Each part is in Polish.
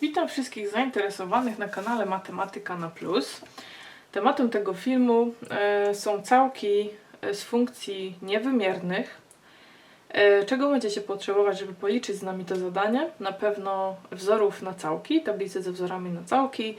Witam wszystkich zainteresowanych na kanale Matematyka na Plus. Tematem tego filmu e, są całki e, z funkcji niewymiernych. E, czego będziecie potrzebować, żeby policzyć z nami to zadanie? Na pewno wzorów na całki, tablicy ze wzorami na całki,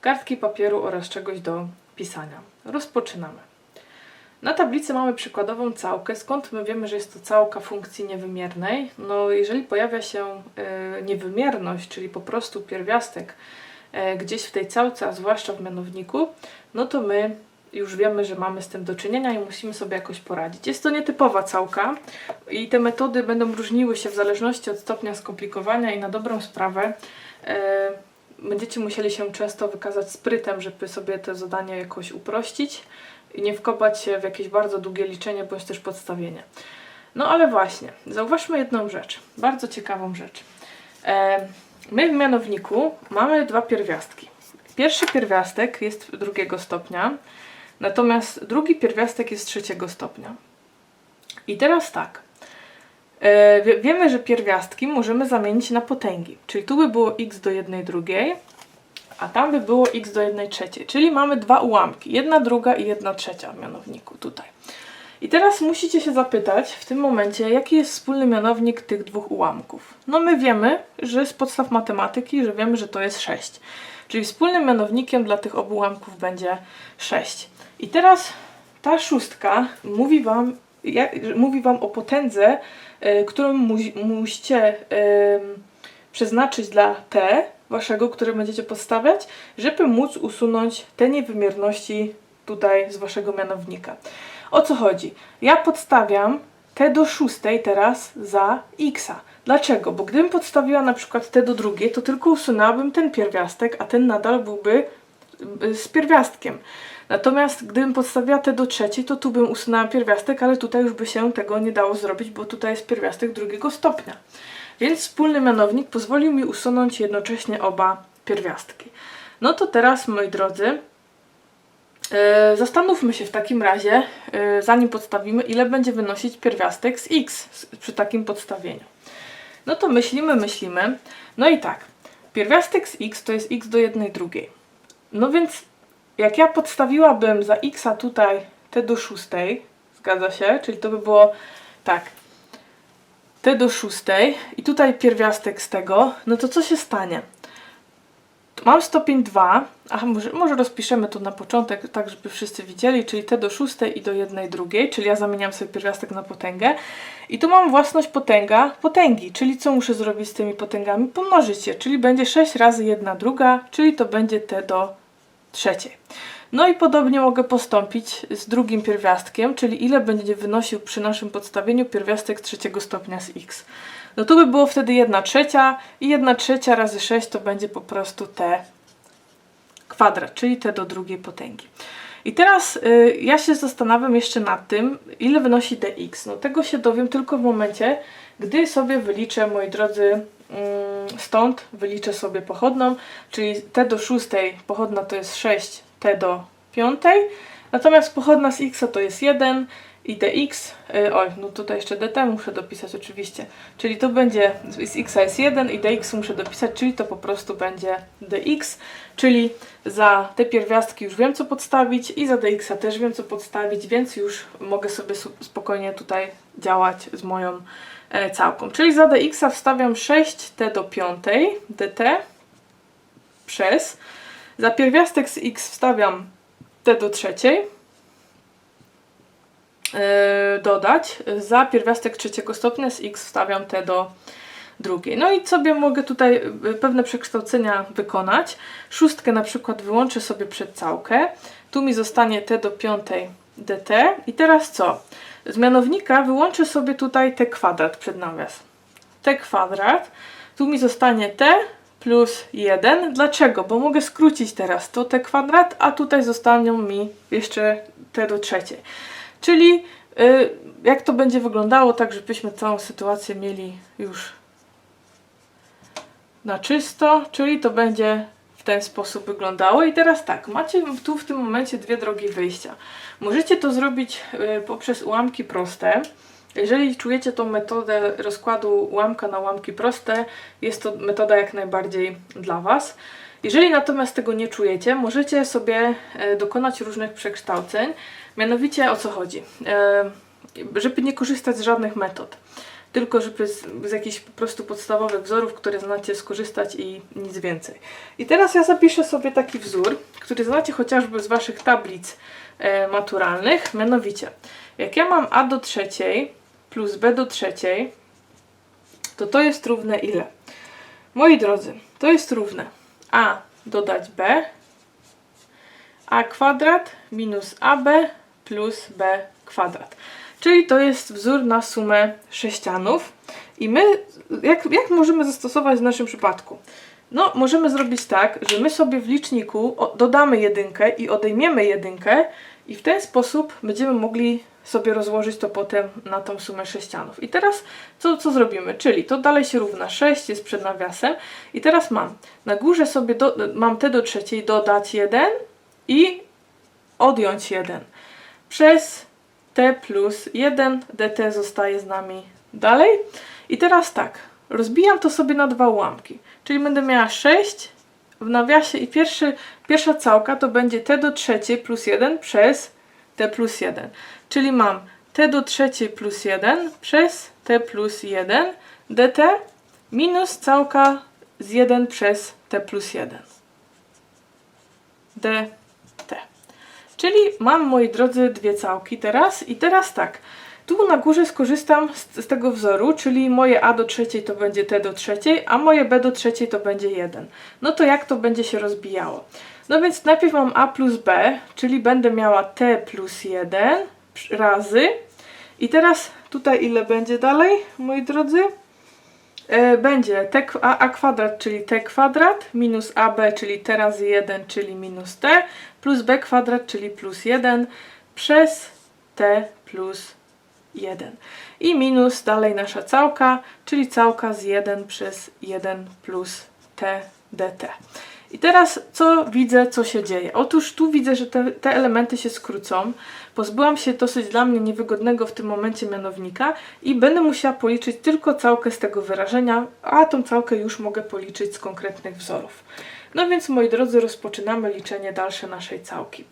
kartki papieru oraz czegoś do pisania. Rozpoczynamy. Na tablicy mamy przykładową całkę. Skąd my wiemy, że jest to całka funkcji niewymiernej? No, jeżeli pojawia się e, niewymierność, czyli po prostu pierwiastek e, gdzieś w tej całce, a zwłaszcza w mianowniku, no to my już wiemy, że mamy z tym do czynienia i musimy sobie jakoś poradzić. Jest to nietypowa całka i te metody będą różniły się w zależności od stopnia skomplikowania i na dobrą sprawę e, będziecie musieli się często wykazać sprytem, żeby sobie to zadanie jakoś uprościć i nie wkopać się w jakieś bardzo długie liczenie bądź też podstawienie. No ale właśnie, zauważmy jedną rzecz, bardzo ciekawą rzecz. E, my w mianowniku mamy dwa pierwiastki. Pierwszy pierwiastek jest drugiego stopnia, natomiast drugi pierwiastek jest trzeciego stopnia. I teraz tak. E, wie- wiemy, że pierwiastki możemy zamienić na potęgi, czyli tu by było x do jednej drugiej, a tam by było x do jednej trzeciej, czyli mamy dwa ułamki, jedna druga i jedna trzecia w mianowniku tutaj. I teraz musicie się zapytać w tym momencie, jaki jest wspólny mianownik tych dwóch ułamków. No my wiemy, że z podstaw matematyki, że wiemy, że to jest 6. Czyli wspólnym mianownikiem dla tych obu ułamków będzie 6. I teraz ta szóstka mówi wam, mówi wam o potędze, y, którą musi, musicie ym, przeznaczyć dla t waszego, które będziecie podstawiać, żeby móc usunąć te niewymierności tutaj z waszego mianownika. O co chodzi? Ja podstawiam t do szóstej teraz za x. Dlaczego? Bo gdybym podstawiła na przykład t do drugiej, to tylko usunęłabym ten pierwiastek, a ten nadal byłby y, z pierwiastkiem. Natomiast gdybym podstawiła t do trzeciej, to tu bym usunęła pierwiastek, ale tutaj już by się tego nie dało zrobić, bo tutaj jest pierwiastek drugiego stopnia. Więc wspólny mianownik pozwolił mi usunąć jednocześnie oba pierwiastki. No to teraz, moi drodzy, e, zastanówmy się w takim razie, e, zanim podstawimy, ile będzie wynosić pierwiastek z x przy takim podstawieniu. No to myślimy, myślimy. No i tak, pierwiastek z x to jest x do jednej drugiej. No więc jak ja podstawiłabym za x tutaj t do szóstej, zgadza się, czyli to by było tak, t do szóstej i tutaj pierwiastek z tego, no to co się stanie? Mam stopień 2, a może, może rozpiszemy to na początek, tak żeby wszyscy widzieli, czyli t do szóstej i do jednej drugiej, czyli ja zamieniam sobie pierwiastek na potęgę. I tu mam własność potęga potęgi, czyli co muszę zrobić z tymi potęgami? Pomnożyć je, czyli będzie 6 razy 1 druga, czyli to będzie t do trzeciej. No i podobnie mogę postąpić z drugim pierwiastkiem, czyli ile będzie wynosił przy naszym podstawieniu pierwiastek trzeciego stopnia z x. No to by było wtedy 1 trzecia i 1 trzecia razy 6 to będzie po prostu t kwadrat, czyli t do drugiej potęgi. I teraz y, ja się zastanawiam jeszcze nad tym, ile wynosi dx. No tego się dowiem tylko w momencie, gdy sobie wyliczę, moi drodzy, mm, stąd wyliczę sobie pochodną, czyli t do szóstej pochodna to jest 6, t do piątej, natomiast pochodna z x to jest 1 i dx, y, oj, no tutaj jeszcze dt muszę dopisać oczywiście, czyli to będzie, z x jest 1 i dx muszę dopisać, czyli to po prostu będzie dx, czyli za te pierwiastki już wiem co podstawić i za dx też wiem co podstawić, więc już mogę sobie spokojnie tutaj działać z moją e, całką. Czyli za dx wstawiam 6t do piątej dt przez, za pierwiastek z x wstawiam t do trzeciej, e, dodać. Za pierwiastek trzeciego stopnia z x wstawiam t do drugiej. No i sobie mogę tutaj y, pewne przekształcenia wykonać. Szóstkę na przykład wyłączę sobie przed całkę. Tu mi zostanie t do piątej dt. I teraz co? Z mianownika wyłączę sobie tutaj t kwadrat przed nawias. t kwadrat. Tu mi zostanie t plus 1. Dlaczego? Bo mogę skrócić teraz to t kwadrat, a tutaj zostaną mi jeszcze t do trzeciej. Czyli y, jak to będzie wyglądało, tak żebyśmy całą sytuację mieli już na czysto, czyli to będzie w ten sposób wyglądało. I teraz tak, macie tu w tym momencie dwie drogi wyjścia. Możecie to zrobić y, poprzez ułamki proste, Jeżeli czujecie tą metodę rozkładu łamka na łamki proste, jest to metoda jak najbardziej dla Was. Jeżeli natomiast tego nie czujecie, możecie sobie e, dokonać różnych przekształceń. Mianowicie o co chodzi? E, żeby nie korzystać z żadnych metod, tylko żeby z, z jakichś po prostu podstawowych wzorów, które znacie, skorzystać i nic więcej. I teraz ja zapiszę sobie taki wzór, który znacie chociażby z Waszych tablic e, maturalnych. Mianowicie, jak ja mam a do trzeciej plus b do trzeciej, to to jest równe ile? Moi drodzy, to jest równe a dodać b, a kwadrat minus ab plus b kwadrat. Czyli to jest wzór na sumę sześcianów. I my, jak, jak możemy zastosować w naszym przypadku? No, możemy zrobić tak, że my sobie w liczniku dodamy jedynkę i odejmiemy jedynkę i w ten sposób będziemy mogli sobie rozłożyć to potem na tą sumę sześcianów. I teraz co, co zrobimy? Czyli to dalej się równa 6, jest przed nawiasem i teraz mam na górze sobie do, mam t do trzeciej dodać 1 i odjąć 1 przez t plus 1 dt zostaje z nami dalej. I teraz tak, rozbijam to sobie na dwa ułamki, czyli będę miała 6 w nawiasie i pierwszy, pierwsza całka to będzie t do trzeciej plus 1 przez t plus 1. Czyli mam t do trzeciej plus 1 przez t plus 1 dt minus całka z 1 przez t plus 1 dt. Czyli mam, moi drodzy, dwie całki teraz i teraz tak. Tu na górze skorzystam z, z tego wzoru, czyli moje a do trzeciej to będzie t do trzeciej, a moje b do trzeciej to będzie 1. No to jak to będzie się rozbijało? No więc najpierw mam a plus b, czyli będę miała t plus 1 razy. I teraz tutaj ile będzie dalej, moi drodzy? E, będzie t, a, a kwadrat, czyli t kwadrat, minus ab, czyli t razy 1, czyli minus t, plus b kwadrat, czyli plus 1, przez t plus 1. I minus dalej nasza całka, czyli całka z 1 przez 1 plus t dt. I teraz co widzę, co się dzieje? Otóż tu widzę, że te, te elementy się skrócą. Pozbyłam się dosyć dla mnie niewygodnego w tym momencie mianownika i będę musiała policzyć tylko całkę z tego wyrażenia, a tą całkę już mogę policzyć z konkretnych wzorów. No więc moi drodzy, rozpoczynamy liczenie dalsze naszej całki.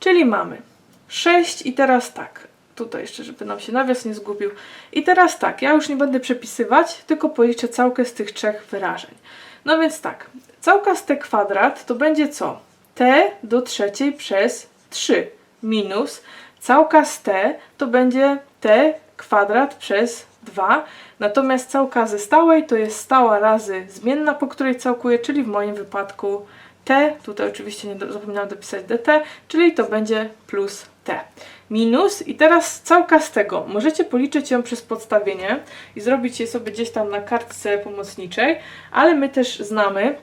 Czyli mamy 6 i teraz tak. Tutaj jeszcze, żeby nam się nawias nie zgubił. I teraz tak, ja już nie będę przepisywać, tylko policzę całkę z tych trzech wyrażeń. No więc tak, całka z t kwadrat to będzie co? t do trzeciej przez 3 minus całka z t to będzie t kwadrat przez 2. Natomiast całka ze stałej to jest stała razy zmienna, po której całkuję, czyli w moim wypadku t, tutaj oczywiście nie do, zapomniałam dopisać dt, czyli to będzie plus t. Minus i teraz całka z tego. Możecie policzyć ją przez podstawienie i zrobić je sobie gdzieś tam na kartce pomocniczej, ale my też znamy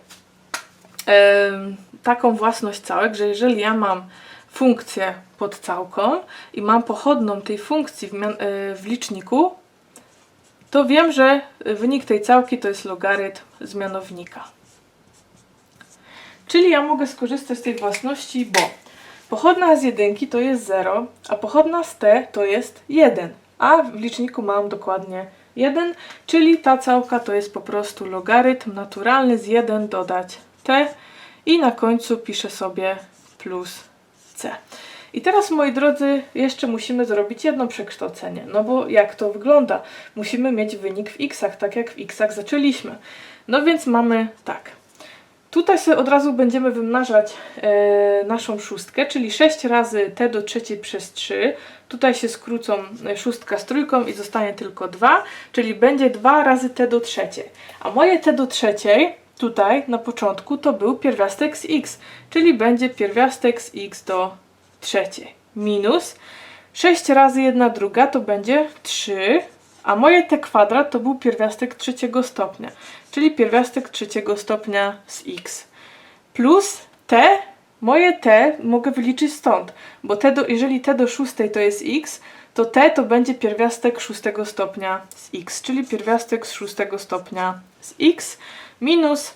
taką własność całek, że jeżeli ja mam funkcję pod całką i mam pochodną tej funkcji w, e, w liczniku, to wiem, że wynik tej całki to jest logarytm z mianownika. Czyli ja mogę skorzystać z tej własności, bo pochodna z jedynki to jest 0, a pochodna z t to jest 1, a w liczniku mam dokładnie 1, czyli ta całka to jest po prostu logarytm naturalny z 1 dodać t i na końcu piszę sobie plus c. I teraz, moi drodzy, jeszcze musimy zrobić jedno przekształcenie. No bo jak to wygląda? Musimy mieć wynik w xach, tak jak w xach zaczęliśmy. No więc mamy tak. Tutaj sobie od razu będziemy wymnażać e, naszą szóstkę, czyli 6 razy t do trzeciej przez 3. Tutaj się skrócą e, szóstka z trójką i zostanie tylko 2, czyli będzie 2 razy t do trzeciej. A moje t do trzeciej tutaj na początku to był pierwiastek z x, czyli będzie pierwiastek z x do trzeciej minus 6 razy 1 druga to będzie 3, a moje t kwadrat to był pierwiastek trzeciego stopnia, czyli pierwiastek trzeciego stopnia z x. Plus t, moje t mogę wyliczyć stąd, bo t do, jeżeli t do szóstej to jest x, to t to będzie pierwiastek szóstego stopnia z x, czyli pierwiastek z szóstego stopnia z x minus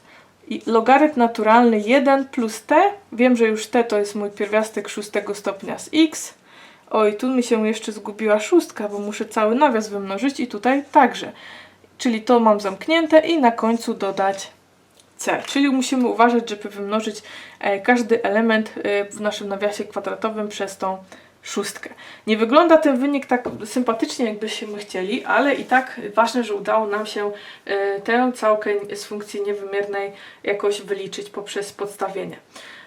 logarytm naturalny 1 plus t, wiem, że już t to jest mój pierwiastek szóstego stopnia z x Oj, tu mi się jeszcze zgubiła szóstka, bo muszę cały nawias wymnożyć i tutaj także. Czyli to mam zamknięte i na końcu dodać C. Czyli musimy uważać, żeby wymnożyć e, każdy element e, w naszym nawiasie kwadratowym przez tą szóstkę. Nie wygląda ten wynik tak sympatycznie, jakbyśmy chcieli, ale i tak ważne, że udało nam się e, tę całkę z funkcji niewymiernej jakoś wyliczyć poprzez podstawienie.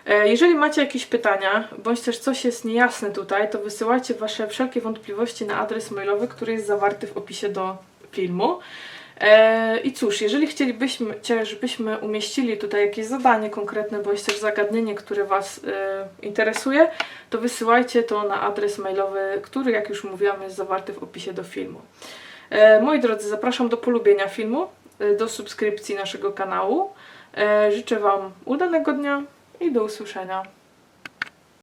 E, Jeżeli macie jakieś pytania, bądź też coś jest niejasne tutaj, to wysyłajcie Wasze wszelkie wątpliwości na adres mailowy, który jest zawarty w opisie do filmu. E, I cóż, jeżeli chcielibyśmy, żebyśmy umieścili tutaj jakieś zadanie konkretne, bądź też zagadnienie, które Was e, interesuje, to wysyłajcie to na adres mailowy, który, jak już mówiłam, jest zawarty w opisie do filmu. Moi drodzy, zapraszam do polubienia filmu, do subskrypcji naszego kanału. Życzę Wam udanego dnia i do usłyszenia.